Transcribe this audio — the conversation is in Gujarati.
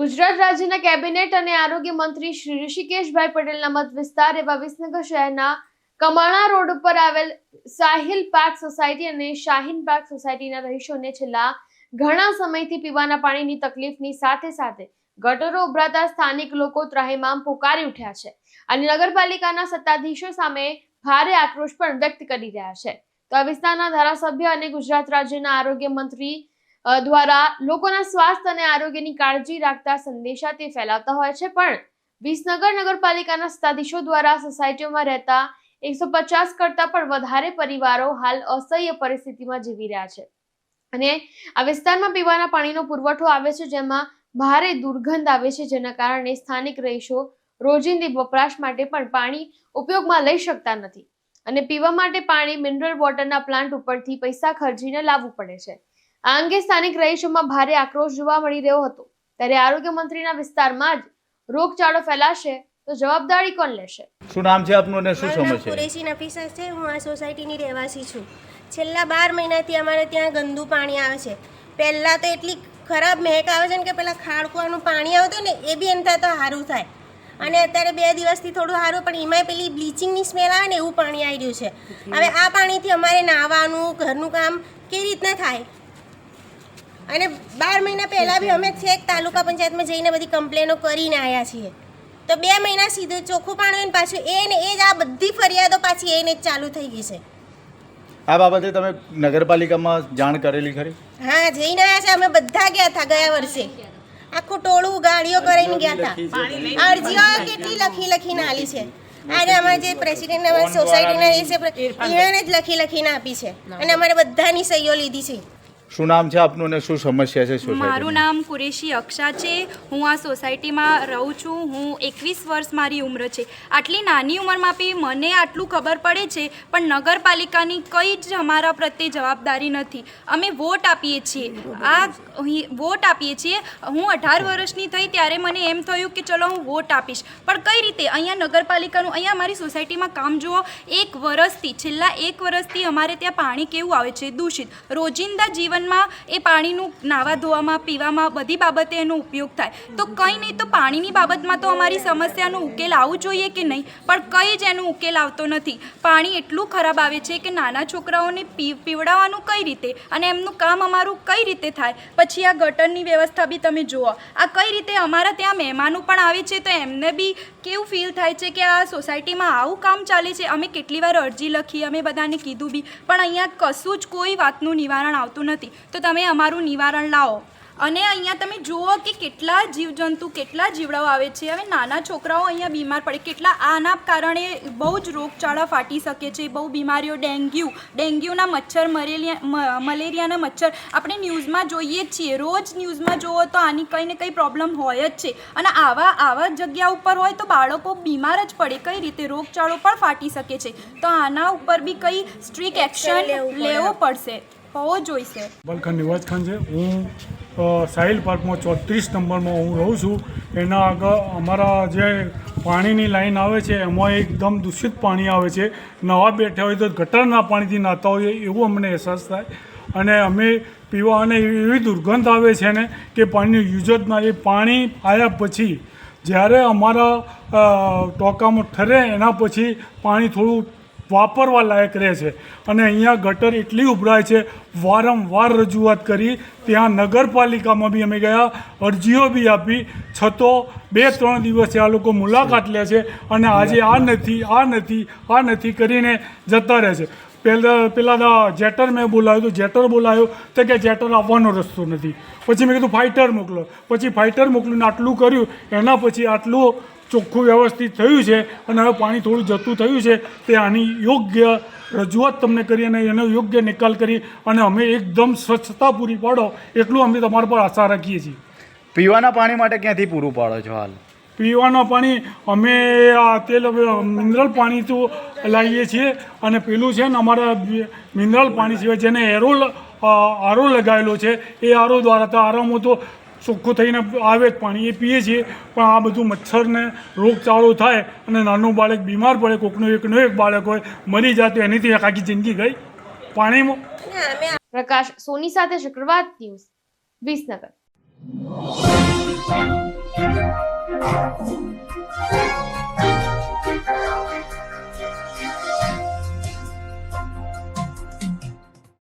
ગુજરાત રાજ્યના કેબિનેટ અને આરોગ્ય મંત્રી શ્રી ઋષિકેશભાઈ પટેલના મત વિસ્તાર એવા વિસનગર શહેરના કમાણા રોડ ઉપર આવેલ સાહિલ પાર્ક સોસાયટી અને શાહીન પાર્ક સોસાયટીના રહીશોને છેલ્લા ઘણા સમયથી પીવાના પાણીની તકલીફની સાથે સાથે ગટરો ઉભરાતા સ્થાનિક લોકો ત્રાહિમામ પોકારી ઉઠ્યા છે. અને નગરપાલિકાના સત્તાધીશો સામે ભારે આક્રોશ પણ વ્યક્ત કરી રહ્યા છે. તો આ વિસ્તારના ધારાસભ્ય અને ગુજરાત રાજ્યના આરોગ્ય મંત્રી દ્વારા લોકોના સ્વાસ્થ્ય અને આરોગ્યની કાળજી રાખતા સંદેશા તે ફેલાવતા હોય છે, પણ વિસનગર નગરપાલિકાના સત્તાધીશો દ્વારા સોસાયટીઓમાં રહેતા એકસો પચાસ કરતા પણ વધારે પરિવારો હાલ અસહ્ય પરિસ્થિતિમાં જીવી રહ્યા છે. અને આ વિસ્તારમાં પીવાના પાણીનો પુરવઠો આવે છે, જેમાં ભારે દુર્ગંધ આવે છે, જેના કારણે સ્થાનિક રહીશો રોજિંદી વપરાશ માટે પણ પાણી ઉપયોગમાં લઈ શકતા નથી. અને પીવા માટે પાણી, મિનરલ વોટરના પ્લાન્ટ ઉપરથી પૈસા ખર્ચીને લાવવું પડે છે. આ અંગે સ્થાનિક રહીશોમાં ભારે આક્રોશ જોવા મળી રહ્યો હતો. ત્યારે આરોગ્ય મંત્રીના વિસ્તારમાં જ રોગચાળો ફેલાશે તો જવાબદારી કોણ લેશે? શું નામ છે આપનું અને શું મારું છે? કુરેશી નફીસા છે. હું આ સોસાયટીની રહેવાસી છું. છેલ્લા બાર મહિનાથી અમારે ત્યાં ગંદુ પાણી આવે છે. પહેલાં તો એટલી ખરાબ મહેક આવે છે ને કે પહેલાં ખાડકુવાનું પાણી આવતું ને એ બી એમ થાય તો સારું થાય. અને અત્યારે બે દિવસથી થોડું સારું પણ એમાંય પેલી બ્લીચિંગની સ્મેલ આવે ને એવું પાણી આવી રહ્યું છે. હવે આ પાણીથી અમારે નાહવાનું ઘરનું કામ કેવી રીતના થાય? અને બાર મહિના પહેલાં બી અમે છેક તાલુકા પંચાયતમાં જઈને બધી કમ્પ્લેનો કરીને આવ્યા છીએ. તો બે મહિના સીધું ચોખ્ખું પાણી ને પાછું એ ને એ જ આ બધી ફરિયાદો પાછી એને જ ચાલુ થઈ ગઈ છે. આ બાબતે તમે નગરપાલિકામાં જાણ કરેલી ખરી? હા જઈને આવ્યા છે. અમે બધા ગયા હતા ગયા વર્ષે. આખું ટોળું ગાડીઓ કરીને ગયા હતા. અરજીઓ કેટલી લખી લખીને આલી છે. આજે અમારે જે પ્રેસિડેન્ટ અમારી સોસાયટીના એ છે એને જ લખી લખીને આપી છે. અને અમારે બધાની સહીઓ લીધી છે. શું નામ છે આપનું અને શું સમસ્યા છે મારું નામ કુરેશી અક્ષા છે. હું આ સોસાયટીમાં રહું છું. હું એકવીસ વર્ષ મારી ઉંમર છે. આટલી નાની ઉંમરમાં બી મને આટલું ખબર પડે છે, પણ નગરપાલિકાની કંઈ જ અમારા પ્રત્યે જવાબદારી નથી. અમે વોટ આપીએ છીએ. આ વોટ આપીએ છીએ. હું અઢાર વર્ષની થઈ ત્યારે મને એમ થયું કે ચલો હું વોટ આપીશ. પણ કઈ રીતે? અહીંયા નગરપાલિકાનું, અહીંયા અમારી સોસાયટીમાં કામ જુઓ, એક વર્ષથી, છેલ્લા એક વર્ષથી અમારે ત્યાં પાણી કેવું આવે છે? દૂષિત. રોજિંદા જીવનમાં એ પાણીનું નાવા ધોવામાં, પીવામાં બધી બાબતે એનો ઉપયોગ થાય. તો કંઈ નહીં, તો પાણીની બાબતમાં તો અમારી સમસ્યાનો ઉકેલ આવવું જોઈએ કે નહીં? પણ કંઈ જ એનો ઉકેલ આવતો નથી. પાણી એટલું ખરાબ આવે છે કે નાના છોકરાઓને પી, પીવડાવવાનું કઈ રીતે? અને એમનું કામ અમારું કઈ રીતે થાય? પછી આ ગટરની વ્યવસ્થા બી તમે જુઓ. આ કઈ રીતે અમારા ત્યાં મહેમાનો પણ આવે છે તો એમને બી કેવું ફીલ થાય છે કે આ સોસાયટીમાં આવું કામ ચાલે છે? અમે કેટલી વાર અરજી લખી, અમે બધાને કીધું બી. પણ અહીંયા કશું જ કોઈ વાતનું નિવારણ આવતું નથી. તો તમે અમારું નિવારણ લાવો. અને અહીંયા તમે જુઓ કે કેટલા જીવજંતુ કેટલા જીવડાઓ આવે છે. હવે નાના છોકરાઓ અહીંયા બીમાર પડે. કેટલા આના કારણે બહુ જ રોગચાળા ફાટી શકે છે બહુ બીમારીઓ ડેન્ગ્યુ ડેન્ગ્યુના મચ્છર મલેરિયા મલેરિયાના મચ્છર. આપણે ન્યૂઝમાં જોઈએ જ છીએ. રોજ ન્યૂઝમાં જુઓ તો આની કંઈ ને કંઈ પ્રોબ્લેમ હોય જ છે. અને આવા આવા જગ્યા ઉપર હોય તો બાળકો બીમાર જ પડે. કઈ રીતે રોગચાળો પણ ફાટી શકે છે. તો આના ઉપર બી કંઈ સ્ટ્રિક એક્શન લેવું લેવો પડશે. હોવો જોઈશે. બલખાન નિવાસ ખાન છે. હું સાહિલ પાર્કમાં ચોત્રીસ નંબરમાં હું રહું છું. એના આગળ અમારા જે પાણીની લાઈન આવે છે, એમાં એકદમ દૂષિત પાણી આવે છે. નવા બેઠા હોય તો ગટરના પાણીથી નાતા હોય એવું અમને અહેસાસ થાય. અને અમે પીવા અને એવી દુર્ગંધ આવે છે ને કે પાણીનું યુઝ જ ના એ પાણી આવ્યા પછી જ્યારે અમારા ટોકામાં ઠરે એના પછી પાણી થોડું વાપરવા લાયક રહે છે. અને અહીંયા ગટર એટલી ઉભરાય છે, વારંવાર રજૂઆત કરી, ત્યાં નગરપાલિકામાં બી અમે ગયા, અરજીઓ બી આપી, છતો બે, ત્રણ દિવસે આ લોકો મુલાકાત લે છે અને આજે આ નથી આ નથી આ નથી કરીને જતા રહે છે. પહેલાં પેલા જેટર મેં બોલાવ્યું તો જેટર બોલાવ્યો તો કે જેટર આવવાનો રસ્તો નથી. પછી મેં કીધું ફાઇટર મોકલો. પછી ફાઇટર મોકલીને આટલું કર્યું, એના પછી આટલું ચોખ્ખું વ્યવસ્થિત થયું છે અને હવે પાણી થોડું જતું થયું છે તે આની યોગ્ય રજૂઆત તમને કરી અને એનો યોગ્ય નિકાલ કરી અને અમે એકદમ સ્વચ્છતા પૂરી પાડો એટલું અમે તમારા પર આશા રાખીએ છીએ. પીવાના પાણી માટે ક્યાંથી પૂરું પાડો છો હાલ? પીવાના પાણી અમે આ તેલ મિનરલ પાણી તો લાવીએ છીએ અને પેલું છે ને અમારા મિનરલ પાણી સિવાય જેને એરો આરો લગાવેલો છે એ આરો દ્વારા તો આરામો તો ચોખ્ખું થઈને આવે જ પાણી એ પીએ છીએ. પણ આ બધું મચ્છરને રોગચાળો થાય અને નાનું બાળક બીમાર પડે, કોકનું એકનો એક બાળક હોય, મરી જાય તો એનીથી આખી જિંદગી ગઈ. પાણીમાં પ્રકાશ, સોની સાથે શુક્રવાર ન્યૂઝ, વિસનગર.